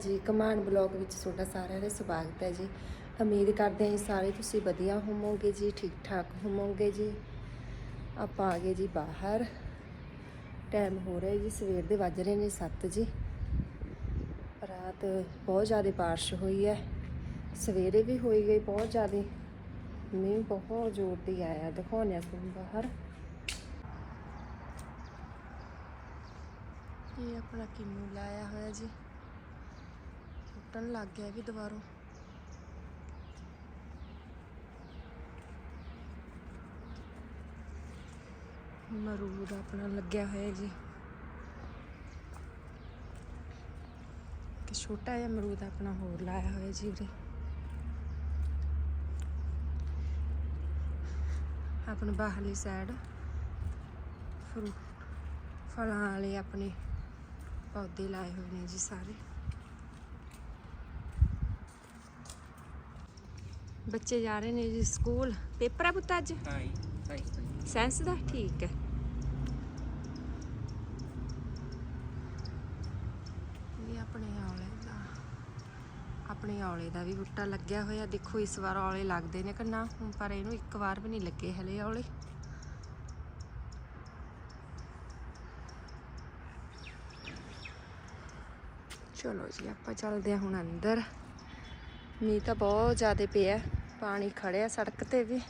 ਜੀ ਹਾਂਜੀ, command blog ਵਿੱਚ ਤੁਹਾਡਾ ਸਾਰਿਆਂ ਦਾ ਸਵਾਗਤ ਹੈ ਜੀ। ਉਮੀਦ ਕਰਦੇ ਹਾਂ ਸਾਰੇ ਤੁਸੀਂ ਵਧੀਆ ਹੋਵੋਗੇ ਜੀ ਠੀਕ ਠਾਕ ਹੋਵੋਗੇ ਜੀ। ਆਪਾਂ ਆ ਗਏ ਜੀ ਬਾਹਰ। ਟਾਈਮ ਹੋ ਰਿਹਾ ਜੀ, ਸਵੇਰ ਦੇ ਵੱਜ ਰਹੇ ਨੇ 7 ਜੀ। ਰਾਤ ਬਹੁਤ ਜ਼ਿਆਦਾ ਬਾਰਿਸ਼ ਹੋਈ ਹੈ। ਸਵੇਰੇ ਵੀ ਹੋਈ ਗਈ ਬਹੁਤ ਜ਼ਿਆਦਾ। ਮੀਂਹ ਬਹੁਤ ਜ਼ੋਰ ਦੀ ਆਇਆ ਦਿਖਾਉਂਦੇ ਹਾਂ ਤੁਹਾਨੂੰ ਬਾਹਰ। ਇਹ ਆਪਣਾ ਕਿੰਨੂ ਲਾਇਆ ਹੋਇਆ ਜੀ। ਟੁੱਟਣ ਲੱਗ ਗਿਆ ਵੀ ਦੁਬਾਰੋਂ। ਮਰੂਦ ਆਪਣਾ ਲੱਗਿਆ ਹੋਇਆ ਜੀ। ਕਿ ਛੋਟਾ ਜਿਹਾ ਮਰੂਦ ਆਪਣਾ ਹੋਰ ਲਾਇਆ ਹੋਇਆ ਜੀ ਉਰੇ। ਆਪਣਾ ਬਾਹਰਲੀ ਸਾਈਡ ਫਰੂਟ ਫਲਾਂ ਵਾਲੇ ਆਪਣੇ ਪੌਦੇ ਲਾਏ ਹੋਏ ਨੇ ਜੀ ਸਾਰੇ। ਬੱਚੇ ਜਾ ਰਹੇ ਨੇ ਜੀ ਸਕੂਲ। ਪੇਪਰ ਆ ਪੁੱਤ ਅੱਜ? ਹਾਂ ਸਾਇੰਸ ਦਾ? ਠੀਕ ਹੈ। ਇਹ ਆਪਣੇ ਔਲੇ ਦਾ ਆਪਣੇ ਔਲੇ ਦਾ ਵੀ ਬੂਟਾ ਲੱਗਿਆ ਹੋਇਆ। ਦੇਖੋ ਇਸ ਵਾਰ ਔਲੇ ਲੱਗਦੇ ਨੇ ਕਿ ਨਾ ਹੁਣ ਪਰ ਇਹਨੂੰ ਇੱਕ ਵਾਰ ਵੀ ਨਹੀਂ ਲੱਗੇ ਹਲੇ ਔਲੇ। ਚਲੋ ਜੀ ਆਪਾਂ ਚੱਲਦੇ ਹਾਂ ਹੁਣ ਅੰਦਰ। ਮੀਂਹ ਤਾਂ ਬਹੁਤ ਜ਼ਿਆਦਾ ਪਿਆ। ਪਾਣੀ ਖੜਿਆ ਸੜਕ ਤੇ ਵੀ।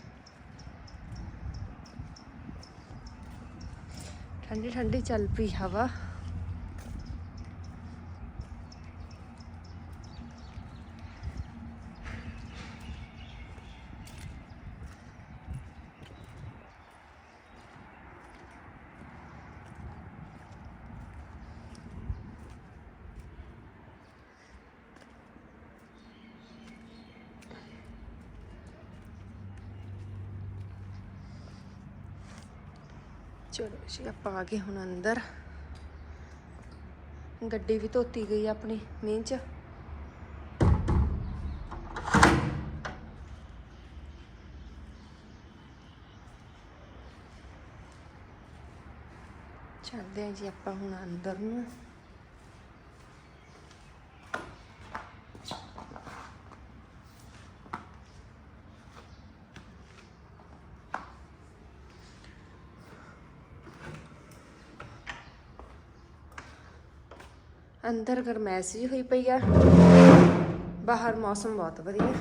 ਠੰਡੀ ਠੰਡੀ ਚੱਲ ਪਈ ਹਵਾ। ਚਲੋ ਜੀ, ਆਪਾਂ ਆ ਗਏ ਹੁਣ ਅੰਦਰ। ਗੱਡੀ ਵੀ ਧੋਤੀ ਗਈ ਆਪਣੀ, ਮੀਂਹ ਚ। ਚੱਲਦੇ ਹਾਂ ਜੀ ਆਪਾਂ ਹੁਣ ਅੰਦਰ ਨੂੰ। ਅੰਦਰ ਗਰਮੈਸ਼ ਜੀ ਹੋਈ ਪਈ ਆ। ਬਾਹਰ ਮੌਸਮ ਬਹੁਤ ਵਧੀਆ।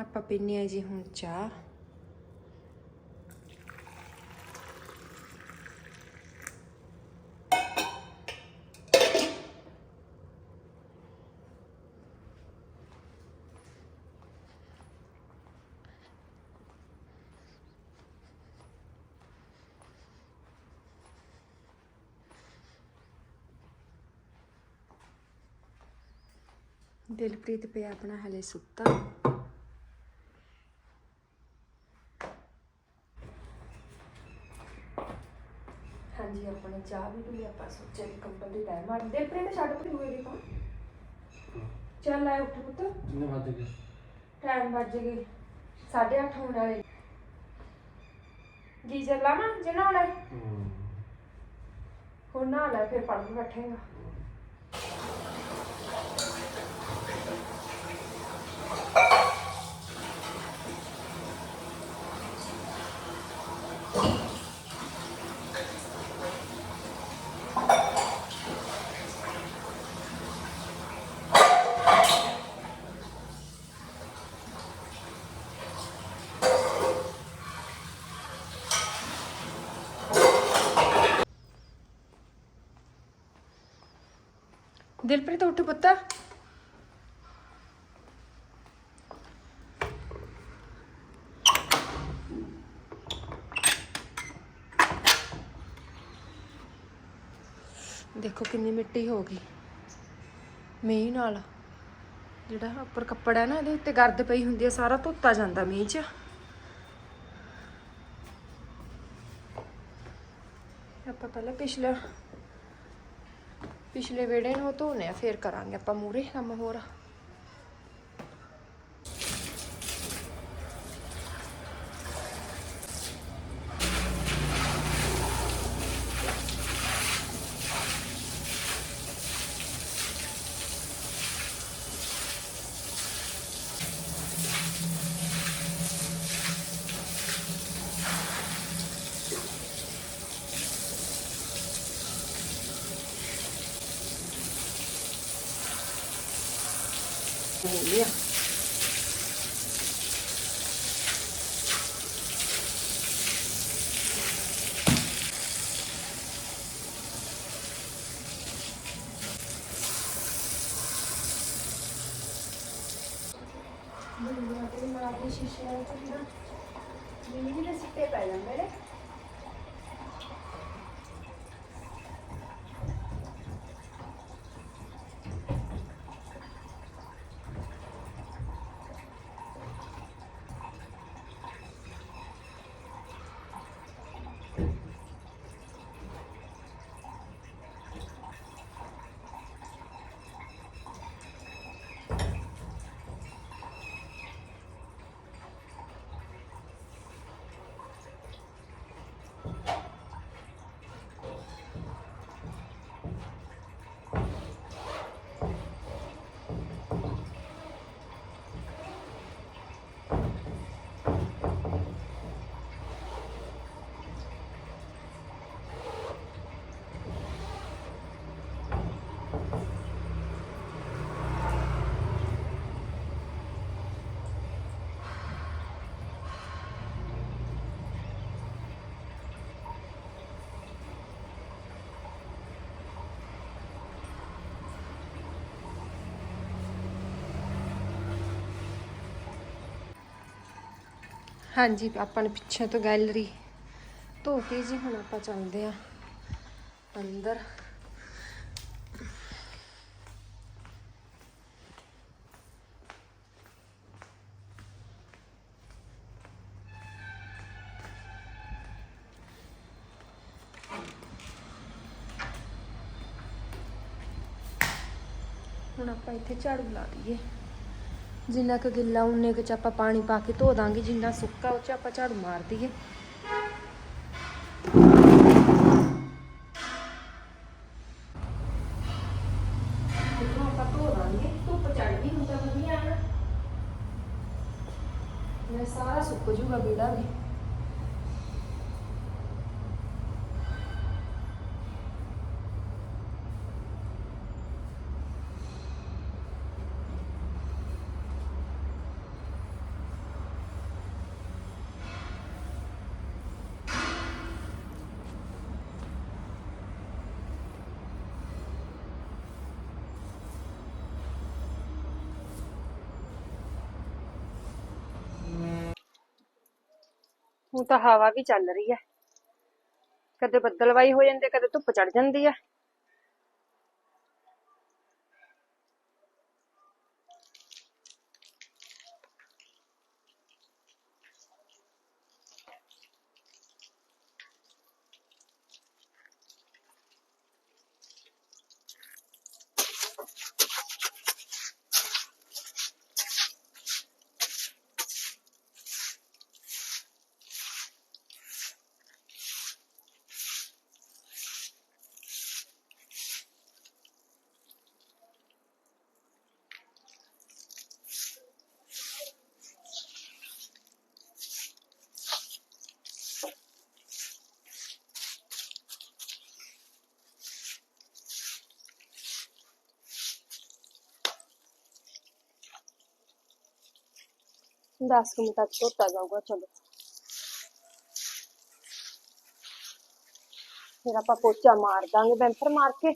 ਆਪਾਂ ਪੀਨੇ ਆ ਜੀ ਹੁਣ ਚਾਹ। ਦਿਲਪ੍ਰੀਤ ਪਿਆ ਆਪਣਾ ਹਲੇ ਸੁੱਤਾ। ਹਾਂਜੀ ਆਪਣੇ ਚਾਹ ਵੀ ਪੀ ਆਪਾਂ ਸੋਚਿਆ ਕਿ ਕੰਬਲ ਦੀ ਟਾਈਮ ਆ ਦਿਲਪ੍ਰੀਤ ਛੱਡ ਪਈ ਹੋਏ ਦੀ ਪਾ ਚੱਲ ਆਏ ਉੱਠ ਪੁੱਤ। ਕਿੰਨੇ ਵੱਜ ਗਏ? ਟਾਈਮ ਵੱਜ ਗਏ। 8:30 ਹੋਣ ਵਾਲੇ। ਗੀਜ਼ਰ ਲਾਵਾਂ ਜੇ ਹੁਣ ਨਹਾ ਲੈ ਫਿਰ ਪੜ੍ਹਨ ਬੈਠੇਗਾ। ਦਿਲਪ੍ਰੀਤ ਉੱਠ ਪੁੱਤ ਦੇਖੋ ਕਿੰਨੀ ਮਿੱਟੀ ਹੋ ਗਈ। ਮੀਂਹ ਨਾਲ। ਜਿਹੜਾ ਉੱਪਰ ਕੱਪੜਾ ਹੈ ਨਾ, ਇਹਦੇ ਉੱਤੇ ਗਰਦ ਪਈ ਹੁੰਦੀ ਹੈ, ਸਾਰਾ ਧੋਤਾ ਜਾਂਦਾ ਮੀਂਹ 'ਚ। ਆਪਾਂ ਪਹਿਲਾਂ ਪਿਛਲਾ ਪਿਛਲੇ ਵੇੜੇ ਨੂੰ ਧੋਨੇ ਆ, ਫੇਰ ਕਰਾਂਗੇ ਆਪਾਂ ਮੂਰੇ ਕੰਮ ਹੋਰ। ਹੁੰਦੀ ਆ ਦੁਨੀਆ ਤੇ ਮਾਰ ਦੇ ਸ਼ੀਸ਼ੇ ਨਾਲ ਚੱਲਦਾ ਜਿੰਨੀ ਦੇ ਸਿੱਟੇ ਪੈ ਜਾਂਦੇ ਨੇ ਹਾਂਜੀ, ਆਪਾਂ ਨੇ ਪਿੱਛੇ ਤੋਂ ਗੈਲਰੀ ਧੋ ਕੇ ਜੀ, ਹੁਣ ਆਪਾਂ ਚੱਲਦੇ ਆ ਅੰਦਰ। ਹੁਣ ਆਪਾਂ ਇੱਥੇ ਝਾੜੂ ਲਾ ਦਈਏ। ਜਿੰਨਾ ਕੁ ਗਿੱਲਾ, ਉਨੇ ਕੁ ਚ ਆਪਾਂ ਪਾਣੀ ਪਾ ਕੇ ਧੋ ਦਾਂਗੇ, ਜਿੰਨਾ ਸੁੱਕਾ ਉਹ ਚ ਆਪਾਂ ਝਾੜੂ ਮਾਰ ਦਈਏ। ਆਪਾਂ ਧੋ ਸਾਰਾ ਸੁੱਕ ਜੂਗਾ ਬੇੜਾ ਵੀ। ਹੁਣ ਤਾਂ ਹਵਾ ਵੀ ਚੱਲ ਰਹੀ ਹੈ। ਕਦੇ ਬੱਦਲਵਾਈ ਹੋ ਜਾਂਦੀ ਹੈ, ਕਦੇ ਧੁੱਪ ਚੜ ਜਾਂਦੀ ਹੈ। ਦਸ ਕੁ ਮਿੰਟ ਤੱਕ ਧੋਤਾ ਜਾਊਗਾ ਚਲੋ ਫਿਰ ਆਪਾਂ ਪੋਚਾ ਮਾਰ ਦਾਂਗੇ ਬੈਂਪਰ ਮਾਰ ਕੇ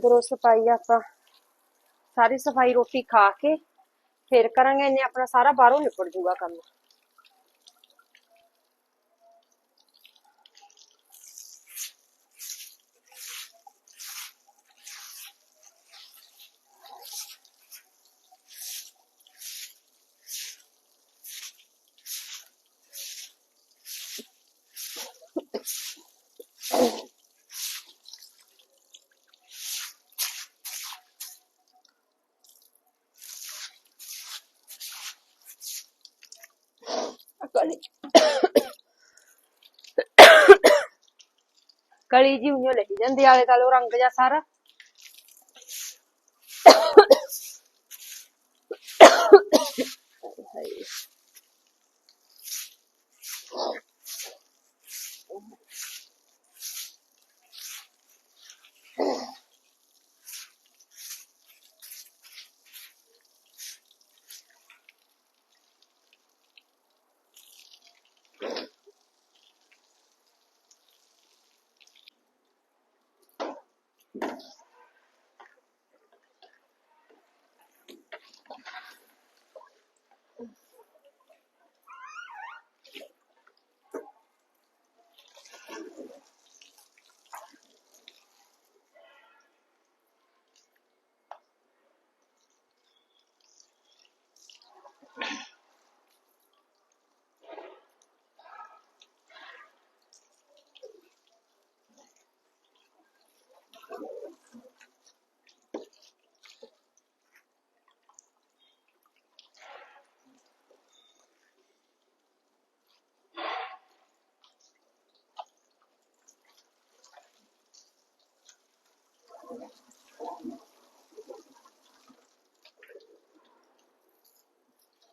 ਅੰਦਰੋਂ ਸਫ਼ਾਈ ਆਪਾਂ ਸਾਰੀ ਸਫ਼ਾਈ ਰੋਟੀ ਖਾ ਕੇ ਫੇਰ ਕਰਾਂਗੇ ਇਹਨੇ ਆਪਣਾ ਸਾਰਾ ਬਾਹਰੋਂ ਨਿਪਟ ਜੂਗਾ ਕੰਮ। ਅਕਲ ਕਲੀ ਜੀ ਉਈਓ ਲਈ ਜਾਂਦੀ ਆਲੇ ਦੁਆਲੇ ਰੰਗ ਜਾ ਸਾਰਾ ਹਾਏ।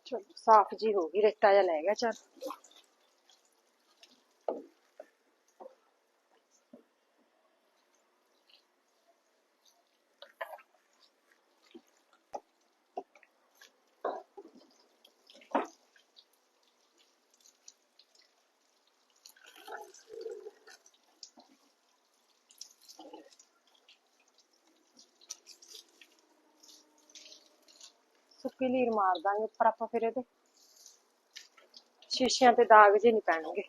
ਚਲੋ ਸਾਫ਼ ਜੀ ਹੋ ਗਈ ਰੇਤਾ ਜਿਹਾ ਲੈ ਗਿਆ ਚੱਲ ਸੁੱਕੀ ਲੀਰ ਮਾਰ ਦਾਂਗੇ ਉੱਪਰ ਆਪਾਂ ਫਿਰ ਇਹਦੇ ਸ਼ੀਸ਼ਿਆਂ ਤੇ ਦਾਗ ਜੇ ਨਹੀਂ ਪੈਣਗੇ।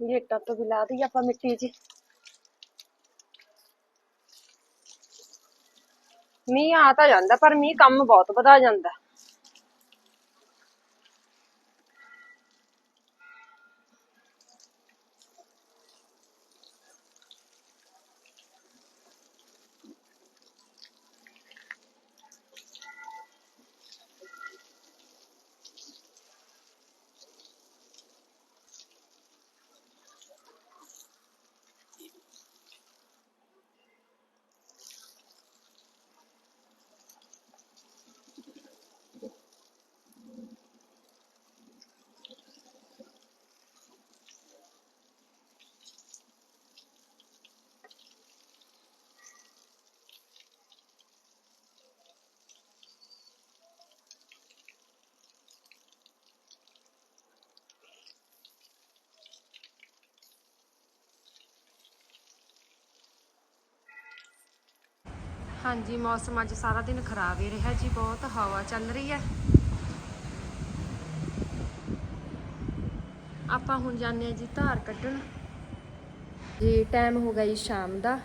ਗੇਟਾਂ ਤੋਂ ਵੀ ਲਾ ਦਈਏ ਆਪਾਂ ਮਿੱਟੀ ਜੀ। ਮੀਂਹ ਆ ਤਾਂ ਜਾਂਦਾ, ਪਰ ਮੀਂਹ ਕੰਮ ਬਹੁਤ ਵਧਾ ਜਾਂਦਾ। ਹਾਂਜੀ, ਮੌਸਮ ਅੱਜ ਸਾਰਾ ਦਿਨ ਖਰਾਬ ਹੀ ਰਿਹਾ ਜੀ ਬਹੁਤ, ਹਵਾ ਚੱਲ ਰਹੀ ਹੈ। ਆਪਾਂ ਹੁਣ ਜਾਂਦੇ ਆ ਜੀ ਧਾਰ ਕੱਢਣ। ਜੀ ਟਾਈਮ ਹੋ ਗਿਆ ਜੀ ਸ਼ਾਮ ਦਾ।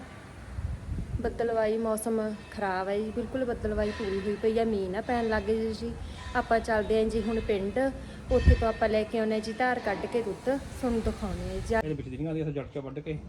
ਬੱਦਲਵਾਈ ਮੌਸਮ ਖਰਾਬ ਹੈ ਜੀ, ਬਿਲਕੁਲ ਬੱਦਲਵਾਈ ਪੂਰੀ ਹੋਈ ਪਈ ਹੈ, ਮੀਂਹ ਨਾ ਪੈਣ ਲੱਗ ਜੀ ਜੀ। ਆਪਾਂ ਚੱਲਦੇ ਆਂ ਜੀ ਹੁਣ ਪਿੰਡ। ਉੱਥੇ ਤੋਂ ਆਪਾਂ ਲੈ ਕੇ ਆਉਨੇ ਜੀ ਧਾਰ ਕੱਢ ਕੇ ਦੁੱਧ। ਤੁਹਾਨੂੰ ਦਿਖਾਉਣੇ ਆ ਜੀ। ਇਹਦੇ ਵਿੱਚ ਦੀਆਂ ਜੜ ਕੇ ਵੱਢ ਕੇ।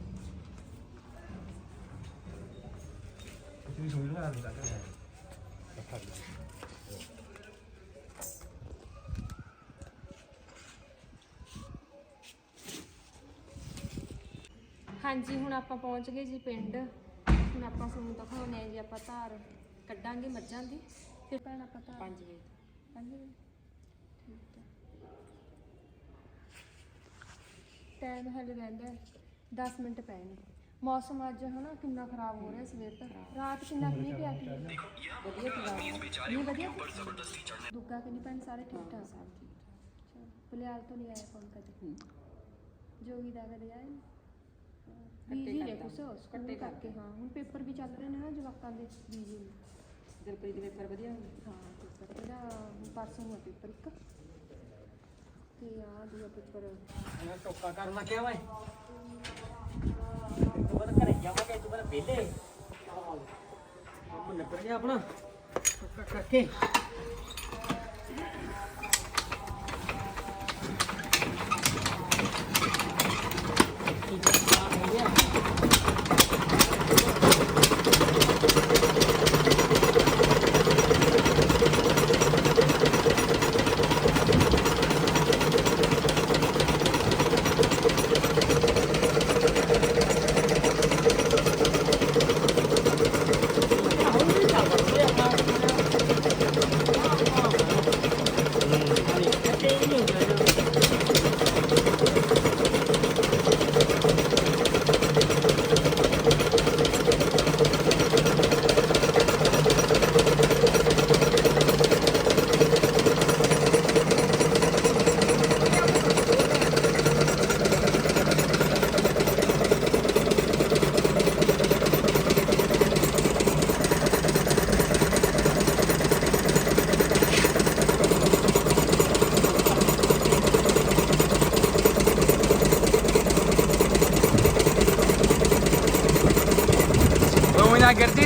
ਹਾਂਜੀ ਹੁਣ ਆਪਾਂ ਪਹੁੰਚ ਗਏ ਜੀ ਪਿੰਡ। ਹੁਣ ਆਪਾਂ ਤੁਹਾਨੂੰ ਦਿਖਾਉਣੇ ਆ ਜੀ ਆਪਾਂ ਧਾਰ ਕੱਢਾਂਗੇ ਮੱਝਾਂ ਦੀ। ਫਿਰ ਭੈਣ ਆਪਾਂ ਧਾਰ 5 ਵਜੇ। 5 ਵਜੇ? ਠੀਕ ਹੈ। ਟਾਈਮ ਹਲੇ ਰਹਿੰਦਾ 10 ਮਿੰਟ ਪਏ ਨੇ ਮੌਸਮ ਅੱਜ ਹਨਾ ਕਿੰਨਾ ਖਰਾਬ ਹੋ ਰਿਹਾ ਸਵੇਰ ਤੋਂ ਰਾਤ ਕਿੰਨਾ ਕੁ ਮੀਂਹ ਪਿਆ ਸੀ ਵਧੀਆ ਸੀਗਾ ਨਹੀਂ ਵਧੀਆ ਸੀ? ਦੁੱਗਾ ਕਿ ਨਹੀਂ ਭੈਣ ਸਾਰੇ ਠੀਕ ਠਾਕ ਸਭ ਠੀਕ ਠਾਕ ਬਲਿਆਲ ਤੋਂ ਨਹੀਂ ਆਇਆ ਫੋਨ ਕਦੇ ਜੋਗੀ ਦਾ ਕਦੇ ਆਇਆ ਨਹੀਂ ਬੀਜੀ ਨੇ ਕੁਛ ਸਕੂਲ ਕਰਕੇ ਹਾਂ ਹੁਣ ਪੇਪਰ ਵੀ ਚੱਲ ਰਹੇ ਨੇ ਨਾ ਜਵਾਕਾਂ ਦੇ ਬੀਜੀ ਨੇ ਦਿਲਪ੍ਰੀਤ ਦੇ ਪੇਪਰ ਵਧੀਆ ਹੋਏ ਹਾਂ ਪੇਪਰ ਇਹਦਾ ਹੁਣ ਪਰਸੋਂ ਨੂੰ ਆ ਪੇਪਰ ਇੱਕ ਕੀ ਆ ਦੀ ਪੇਪਰ ਮੈਂ ਟੋਕਾ ਕਰਨ ਲੱਗਿਆ ਵਾ ਤੂੰ ਬਰ ਘਰੇ ਜਾਵਾਂਗੇ ਤੂੰ ਬਰ ਵਿਹਲੇ। ਕੰਮ ਨਿਬੜ ਗਿਆ ਆਪਣਾ। ਟੋਕਾ ਕਰਕੇ। ਤੂੰ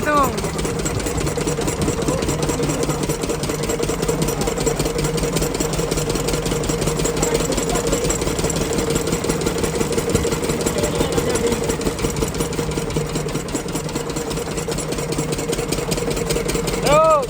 ਨਾ ਗਿਰਦੀ ਤੂੰ ਓ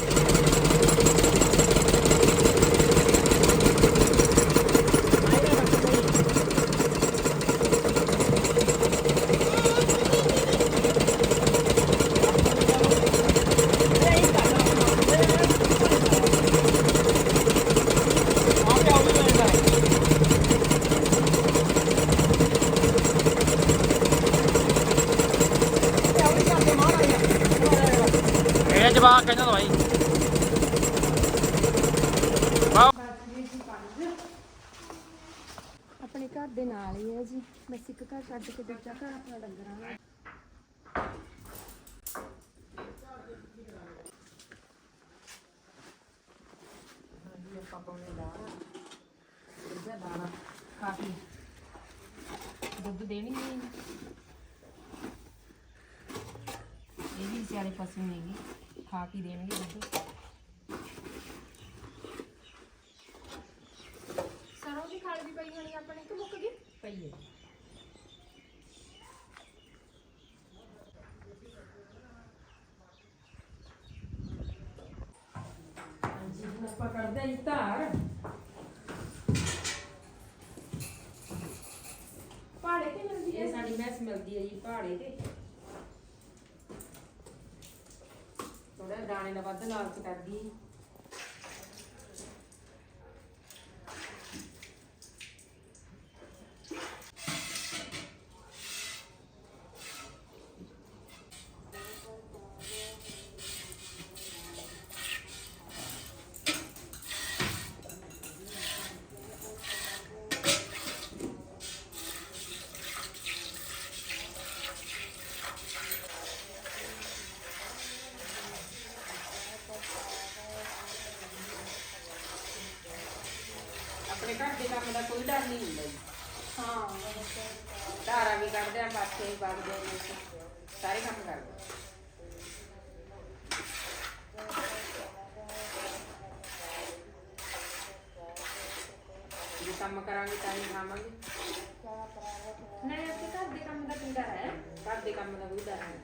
ਇਹ ਜਵਾਕ ਕਹਿੰਦਾ ਭਾਈ ਵਾਹ ਆਪਣੇ ਘਰ ਦੇ ਨਾਲ ਹੀ ਹੈ ਜੀ ਬਸ ਇੱਕ ਘਰ ਛੱਡ ਕੇ ਦੂਜਾ ਘਰ ਆਪਣਾ ਡੰਗਰਾਂ ਦਾ ਕਾਫੀ। ਦੁੱਧ ਦੇਣੀ ਹੈ ਇਹ ਵੀ ਸਿਆਣੇ ਪਸ਼ੂ ਨੇਗੇ ਖਾ ਕੇ ਦੇਣਗੇ ਦੁੱਧ। ਸਰੋਂ ਦੀ ਖਾਲ ਵੀ ਪਈ ਹੋਣੀ ਆਪਣੇ ਕਿ ਮੁੱਕ ਗਈ? ਪਈ ਹੈ। ਹਾਂਜੀ, ਹੁਣ ਆਪਾਂ ਕਰਦੇ ਹਾਂ ਧਾਰ ਪਹਾੜੇ ਤੇ ਮਿਲਦੀ ਇਹ ਸਾਡੀ ਮੈਸ ਮਿਲਦੀ ਹੈ ਜੀ ਪਹਾੜੇ ਤੇ ਥੋੜਾ ਦਾਣੇ ਦਾ ਵੱਧ ਲਾਲਚ ਕਰਦੀ। ਸਾਰੇ ਕੰਮ ਕਰਦੇ ਆ। ਜੇ ਕੰਮ ਕਰਾਂਗੇ ਤਾਂ ਹੀ ਖਾਵਾਂਗੇ। ਨਹੀਂ ਆਪਣੇ ਘਰ ਦੇ ਕੰਮ ਦਾ ਕੀ ਡਰ ਹੈ। ਘਰ ਦੇ ਕੰਮ ਦਾ ਕੋਈ ਡਰ ਨਹੀਂ।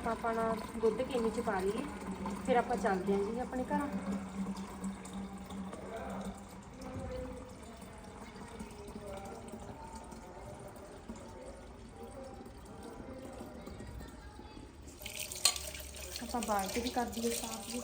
ਆਪਾਂ ਆਪਣਾ ਦੁੱਧ ਕਿੰਨੇ ਚ ਪਾ ਲਈਏ, ਫਿਰ ਆਪਾਂ ਚੱਲਦੇ ਹਾਂ ਜੀ ਆਪਣੇ ਘਰ। ਆਪਾਂ ਬਾਲਟੀ ਵੀ ਕਰ ਦਈਏ ਸਾਫ਼ ਜੀ।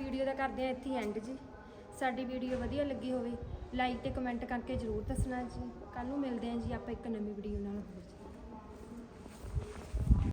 ਵੀਡੀਓ ਦਾ ਕਰਦੇ ਹਾਂ ਇੱਥੇ ਐਂਡ ਜੀ। ਸਾਡੀ ਵੀਡੀਓ ਵਧੀਆ ਲੱਗੀ ਹੋਵੇ ਲਾਈਕ ਤੇ ਕਮੈਂਟ ਕਰਕੇ ਜਰੂਰ ਦੱਸਣਾ ਜੀ। ਕੱਲ ਨੂੰ ਮਿਲਦੇ ਹਾਂ ਜੀ, ਆਪਾਂ ਇੱਕ ਨਵੀਂ ਵੀਡੀਓ ਨਾਲ।